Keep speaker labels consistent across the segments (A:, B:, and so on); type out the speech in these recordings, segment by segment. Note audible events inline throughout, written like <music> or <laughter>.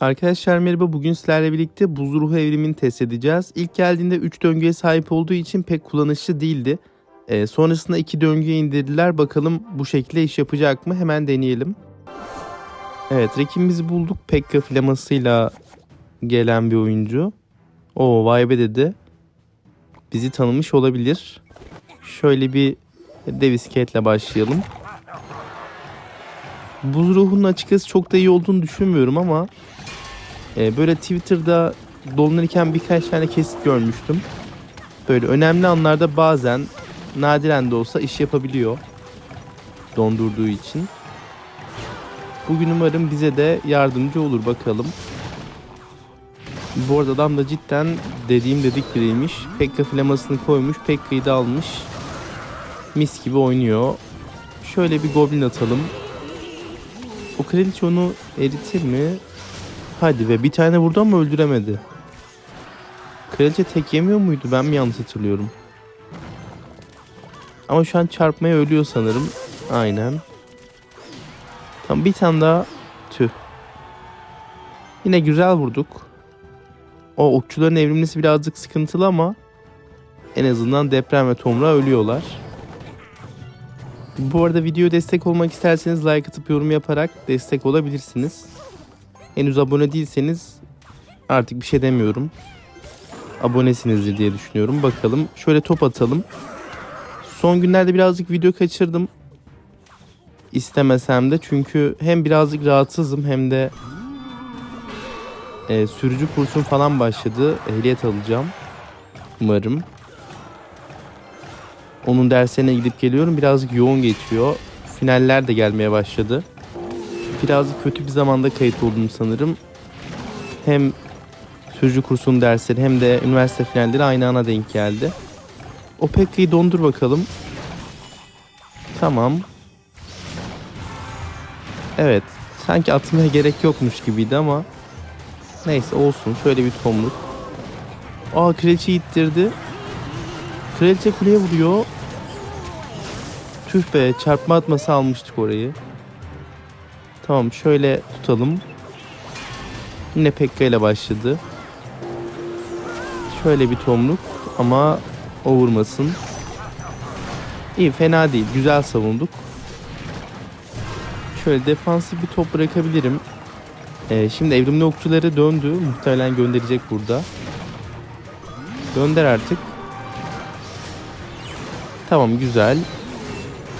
A: Arkadaşlar merhaba bugün sizlerle birlikte buz ruhu evrimini test edeceğiz. İlk geldiğinde 3 döngüye sahip olduğu için pek kullanışlı değildi. Ee, sonrasında 2 döngüye indirdiler. Bakalım bu şekilde iş yapacak mı? Hemen deneyelim. Evet rakibimizi bulduk. Pekka flamasıyla gelen bir oyuncu. O vay be dedi. Bizi tanımış olabilir. Şöyle bir Davis Cate'le başlayalım. Buz ruhunun açıkçası çok da iyi olduğunu düşünmüyorum ama e, böyle Twitter'da dolanırken birkaç tane kesit görmüştüm. Böyle önemli anlarda bazen nadiren de olsa iş yapabiliyor. Dondurduğu için. Bugün umarım bize de yardımcı olur bakalım. Bu arada adam da cidden dediğim dedik biriymiş. Pekka flamasını koymuş. Pekka'yı da almış. Mis gibi oynuyor. Şöyle bir goblin atalım. O kraliçe onu eritir mi? Hadi ve bir tane vurdu ama öldüremedi. Kraliçe tek yemiyor muydu? Ben mi yanlış hatırlıyorum? Ama şu an çarpmaya ölüyor sanırım. Aynen. Tam bir tane daha. Tüh. Yine güzel vurduk. O okçuların evrilmesi birazcık sıkıntılı ama en azından deprem ve tomra ölüyorlar. Bu arada video destek olmak isterseniz like atıp yorum yaparak destek olabilirsiniz. Henüz abone değilseniz artık bir şey demiyorum. Abonesinizdir diye düşünüyorum. Bakalım. Şöyle top atalım. Son günlerde birazcık video kaçırdım. İstemesem de çünkü hem birazcık rahatsızım hem de e, sürücü kursum falan başladı. Ehliyet alacağım. Umarım. Onun derslerine gidip geliyorum. Birazcık yoğun geçiyor. Finaller de gelmeye başladı. Birazcık kötü bir zamanda kayıt oldum sanırım. Hem sürücü kursunun dersleri hem de üniversite finalleri aynı ana denk geldi. O Pekka'yı dondur bakalım. Tamam. Evet. Sanki atmaya gerek yokmuş gibiydi ama neyse olsun. Şöyle bir tomruk. Aa kraliçe ittirdi. Kraliçe kuleye vuruyor. Tüh be çarpma atması almıştık orayı. Tamam şöyle tutalım. Yine Pekka ile başladı. Şöyle bir tomruk ama o vurmasın. İyi fena değil. Güzel savunduk. Şöyle defansif bir top bırakabilirim. Ee, şimdi evrimli okçuları döndü. Muhtemelen gönderecek burada. Gönder artık. Tamam güzel.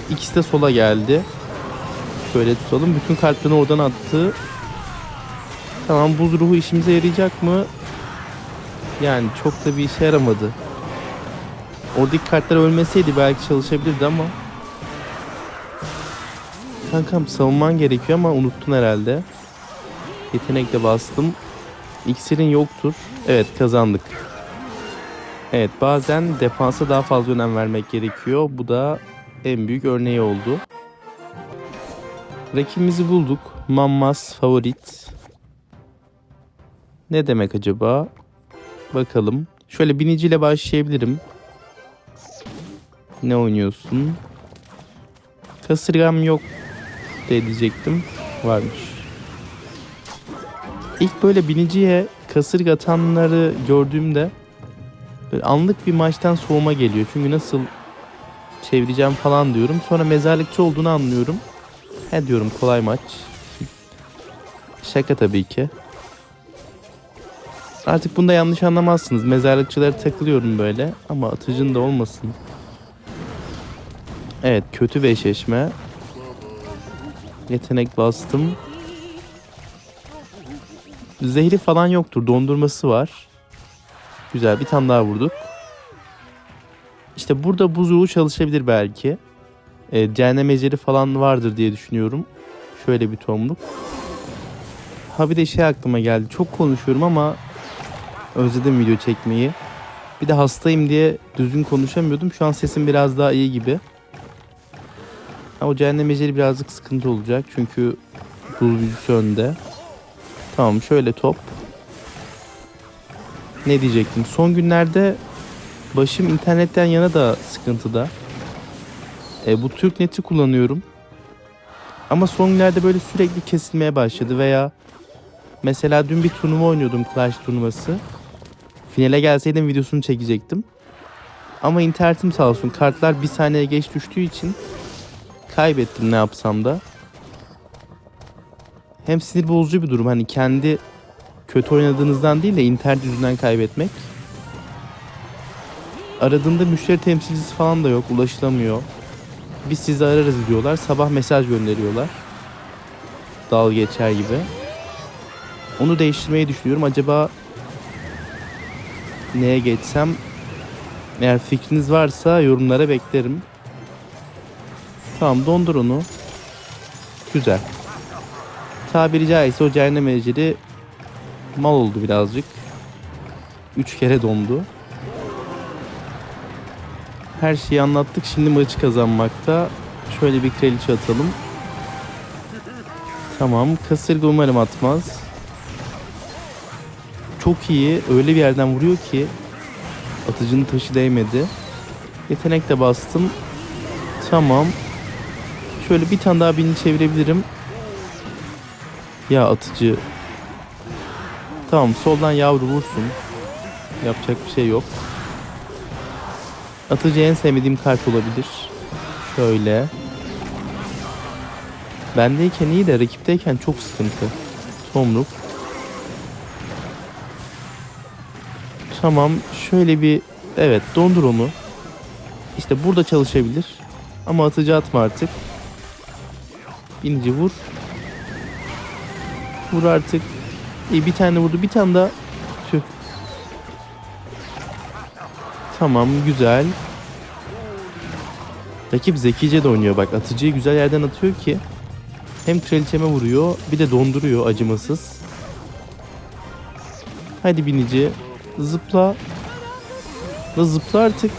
A: İkisi de sola geldi. Şöyle tutalım. Bütün kartlarını oradan attı. Tamam buz ruhu işimize yarayacak mı? Yani çok da bir işe yaramadı. Oradaki kartlar ölmeseydi belki çalışabilirdi ama. Kankam savunman gerekiyor ama unuttun herhalde. Yetenekle bastım. İksirin yoktur. Evet kazandık. Evet bazen defansa daha fazla önem vermek gerekiyor. Bu da en büyük örneği oldu. Rakibimizi bulduk. Mammas favorit. Ne demek acaba? Bakalım. Şöyle biniciyle başlayabilirim. Ne oynuyorsun? Kasırgam yok de diyecektim. Varmış. İlk böyle biniciye kasırga atanları gördüğümde böyle anlık bir maçtan soğuma geliyor. Çünkü nasıl çevireceğim falan diyorum. Sonra mezarlıkçı olduğunu anlıyorum. He diyorum kolay maç. Şaka tabii ki. Artık bunda yanlış anlamazsınız. Mezarlıkçılara takılıyorum böyle. Ama atıcın da olmasın. Evet kötü bir eşleşme. Yetenek bastım. Zehri falan yoktur. Dondurması var. Güzel bir tane daha vurduk. İşte burada buzuğu çalışabilir belki. E, cehennem ejderi falan vardır diye düşünüyorum. Şöyle bir tomluk. Ha bir de şey aklıma geldi. Çok konuşuyorum ama özledim video çekmeyi. Bir de hastayım diye düzgün konuşamıyordum. Şu an sesim biraz daha iyi gibi. Ama o cehennem ejderi birazcık sıkıntı olacak. Çünkü buz büyüsü önde. Tamam şöyle top. Ne diyecektim? Son günlerde başım internetten yana da sıkıntıda. E, bu Türknet'i kullanıyorum. Ama son günlerde böyle sürekli kesilmeye başladı veya Mesela dün bir turnuva oynuyordum Clash turnuvası. Finale gelseydim videosunu çekecektim. Ama internetim sağ olsun kartlar bir saniye geç düştüğü için kaybettim ne yapsam da. Hem sinir bozucu bir durum hani kendi kötü oynadığınızdan değil de internet yüzünden kaybetmek. Aradığında müşteri temsilcisi falan da yok ulaşılamıyor. Biz sizi ararız diyorlar sabah mesaj gönderiyorlar. Dalga geçer gibi. Onu değiştirmeyi düşünüyorum. Acaba neye geçsem? Eğer fikriniz varsa yorumlara beklerim. Tamam dondur onu. Güzel. Tabiri caizse o cehennem ejderi mal oldu birazcık. Üç kere dondu. Her şeyi anlattık. Şimdi maçı kazanmakta. Şöyle bir kraliçe atalım. Tamam. Kasırga umarım atmaz. Çok iyi. Öyle bir yerden vuruyor ki atıcının taşı değmedi. Yetenek de bastım. Tamam. Şöyle bir tane daha bini çevirebilirim. Ya atıcı. Tamam soldan yavru vursun. Yapacak bir şey yok. Atıcı en sevmediğim kart olabilir. Şöyle. Bendeyken iyi de rakipteyken çok sıkıntı. Tomruk. Tamam şöyle bir evet dondur onu. İşte burada çalışabilir. Ama atıcı atma artık. Binici vur. Vur artık. İyi bir tane vurdu. Bir tane daha. Tüh. Tamam güzel. Rakip zekice de oynuyor bak. Atıcıyı güzel yerden atıyor ki. Hem kraliçeme vuruyor bir de donduruyor acımasız. Hadi binici. Zıpla. La zıpla artık.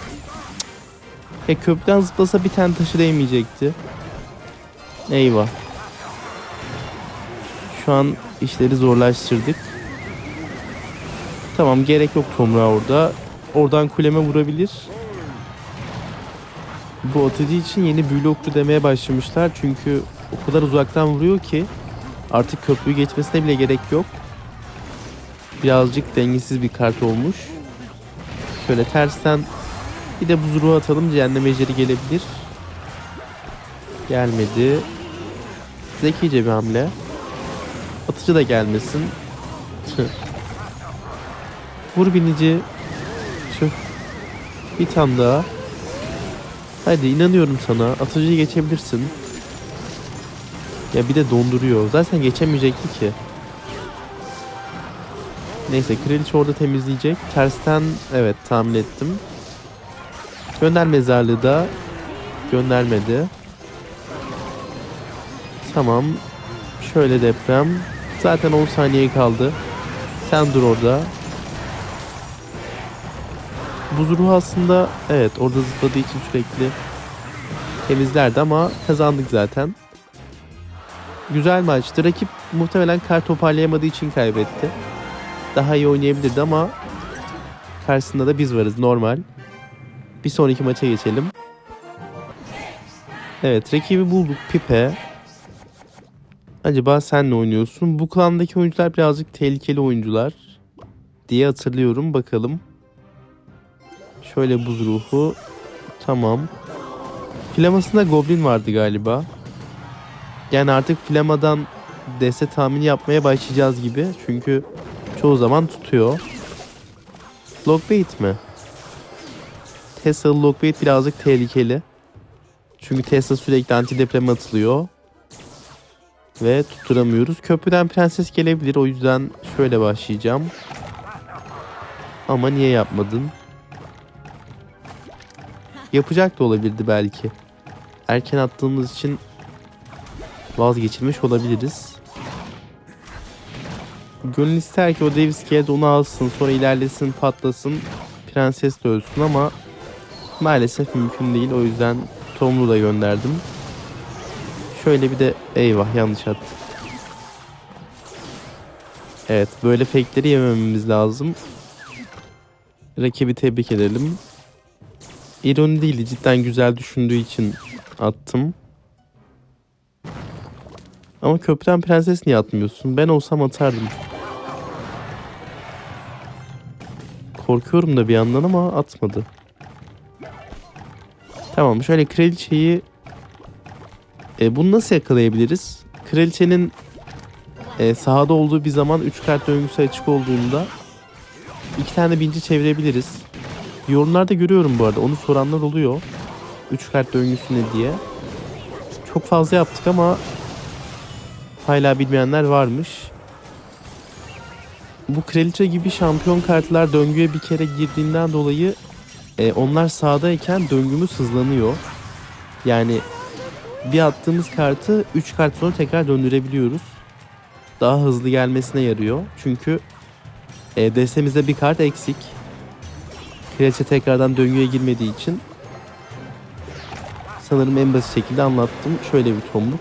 A: Ya köprüden zıplasa bir tane taşı değmeyecekti. Eyvah. Şu an işleri zorlaştırdık. Tamam gerek yok Tomra orada. Oradan kuleme vurabilir. Bu atıcı için yeni büyülü demeye başlamışlar. Çünkü o kadar uzaktan vuruyor ki artık köprüyü geçmesine bile gerek yok. Birazcık dengesiz bir kart olmuş. Şöyle tersten bir de buz ruhu atalım. Cehennem ejderi gelebilir. Gelmedi. Zekice bir hamle. Atıcı da gelmesin. <laughs> Vur binici. Bir tane daha. Hadi inanıyorum sana. Atıcıyı geçebilirsin. Ya bir de donduruyor. Zaten geçemeyecekti ki. Neyse kraliçe orada temizleyecek. Tersten evet tahmin ettim. Gönder mezarlığı da göndermedi. Tamam. Şöyle deprem. Zaten 10 saniye kaldı. Sen dur orada. Buz aslında evet orada zıpladığı için sürekli temizlerdi ama kazandık zaten. Güzel maçtı. Rakip muhtemelen kart toparlayamadığı için kaybetti. Daha iyi oynayabilirdi ama karşısında da biz varız normal. Bir sonraki maça geçelim. Evet rakibi bulduk Pipe. Acaba sen ne oynuyorsun? Bu klandaki oyuncular birazcık tehlikeli oyuncular diye hatırlıyorum. Bakalım. Şöyle buz ruhu. Tamam. Flamasında Goblin vardı galiba. Yani artık Flama'dan deste tahmini yapmaya başlayacağız gibi. Çünkü çoğu zaman tutuyor. Lockbait mi? Tesla Lockbait birazcık tehlikeli. Çünkü Tesla sürekli antideprem atılıyor. Ve tutturamıyoruz. Köprüden prenses gelebilir. O yüzden şöyle başlayacağım. Ama niye yapmadın? Yapacak da olabilirdi belki. Erken attığımız için vazgeçilmiş olabiliriz. Gönül ister ki o Davis Gale onu alsın sonra ilerlesin patlasın prenses de ölsün ama maalesef mümkün değil o yüzden Tom'u da gönderdim. Şöyle bir de eyvah yanlış attım. Evet böyle fake'leri yemememiz lazım. Rakibi tebrik edelim. İroni değil cidden güzel düşündüğü için attım. Ama köprüden prenses niye atmıyorsun? Ben olsam atardım. Korkuyorum da bir yandan ama atmadı. Tamam şöyle kraliçeyi e, bunu nasıl yakalayabiliriz? Kraliçenin e, sahada olduğu bir zaman 3 kart döngüsü açık olduğunda iki tane binci çevirebiliriz. Yorumlarda görüyorum bu arada onu soranlar oluyor. 3 kart döngüsü ne diye. Çok fazla yaptık ama hala bilmeyenler varmış. Bu kraliçe gibi şampiyon kartlar döngüye bir kere girdiğinden dolayı e, onlar sağdayken döngümüz hızlanıyor. Yani bir attığımız kartı 3 kart sonra tekrar döndürebiliyoruz. Daha hızlı gelmesine yarıyor. Çünkü e, destemizde bir kart eksik. Kraliçe tekrardan döngüye girmediği için sanırım en basit şekilde anlattım. Şöyle bir tomruk.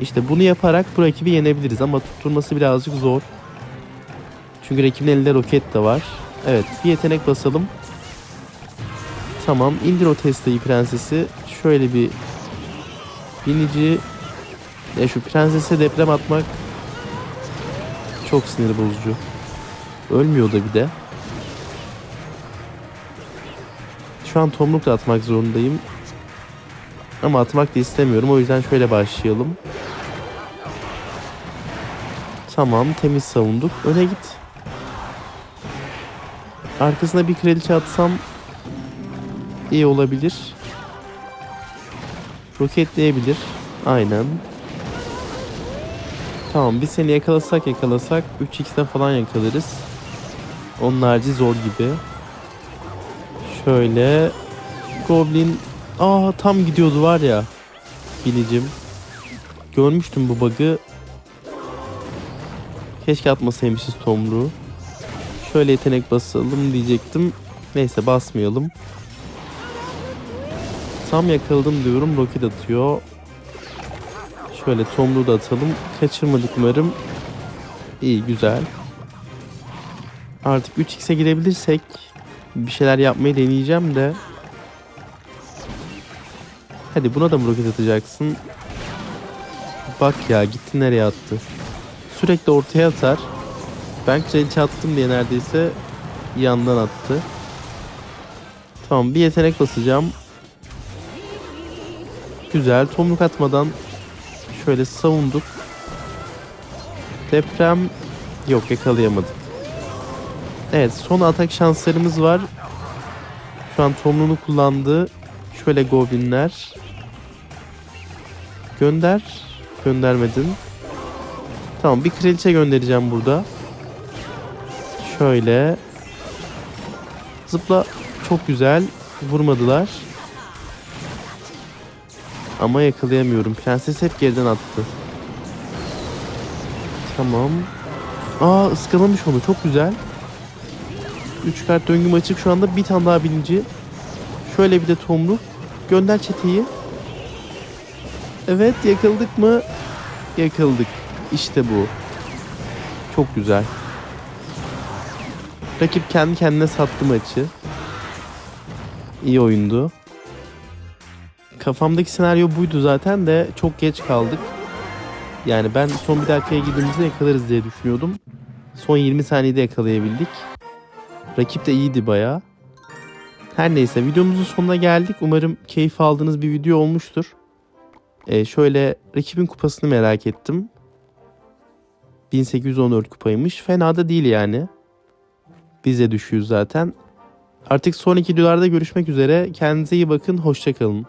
A: İşte bunu yaparak bu rakibi yenebiliriz ama tutturması birazcık zor. Çünkü rakibin elinde roket de var. Evet bir yetenek basalım. Tamam indir o Tesla'yı prensesi. Şöyle bir binici ya şu prensese deprem atmak çok sinir bozucu. Ölmüyor da bir de. Şu an tomruk da atmak zorundayım. Ama atmak da istemiyorum. O yüzden şöyle başlayalım. Tamam temiz savunduk. Öne git. Arkasına bir kraliçe atsam iyi olabilir. Roketleyebilir. Aynen. Tamam biz seni yakalasak yakalasak 3x'ten falan yakalarız. Onun harici zor gibi. Şöyle. Goblin. Aa tam gidiyordu var ya. Binicim Görmüştüm bu bug'ı. Keşke atmasaymışız tomruğu Şöyle yetenek basalım diyecektim. Neyse basmayalım. Tam yakaladım diyorum roket atıyor. Şöyle tomruğu da atalım. Kaçırmadık umarım. İyi güzel. Artık 3x'e girebilirsek bir şeyler yapmayı deneyeceğim de. Hadi buna da mı roket atacaksın? Bak ya gitti nereye attı. Sürekli ortaya atar. Ben kraliçe attım diye neredeyse yandan attı. Tamam bir yetenek basacağım. Güzel tomruk atmadan şöyle savunduk. Deprem yok yakalayamadık. Evet son atak şanslarımız var. Şu an tomrunu kullandı. Şöyle goblinler. Gönder. Göndermedin. Tamam bir kraliçe göndereceğim burada. Şöyle. Zıpla. Çok güzel. Vurmadılar. Ama yakalayamıyorum. Prenses hep geriden attı. Tamam. Aa ıskalamış onu. Çok güzel. 3 kart döngüm açık şu anda bir tane daha bilinci. Şöyle bir de tomruk. Gönder çeteyi. Evet yakıldık mı? Yakıldık. İşte bu. Çok güzel. Rakip kendi kendine sattı maçı. İyi oyundu. Kafamdaki senaryo buydu zaten de çok geç kaldık. Yani ben son bir dakikaya girdiğimizde yakalarız diye düşünüyordum. Son 20 saniyede yakalayabildik. Rakip de iyiydi baya. Her neyse videomuzun sonuna geldik. Umarım keyif aldığınız bir video olmuştur. Ee, şöyle rakibin kupasını merak ettim. 1814 kupaymış. Fena da değil yani. Biz de düşüyoruz zaten. Artık sonraki videolarda görüşmek üzere. Kendinize iyi bakın. Hoşçakalın.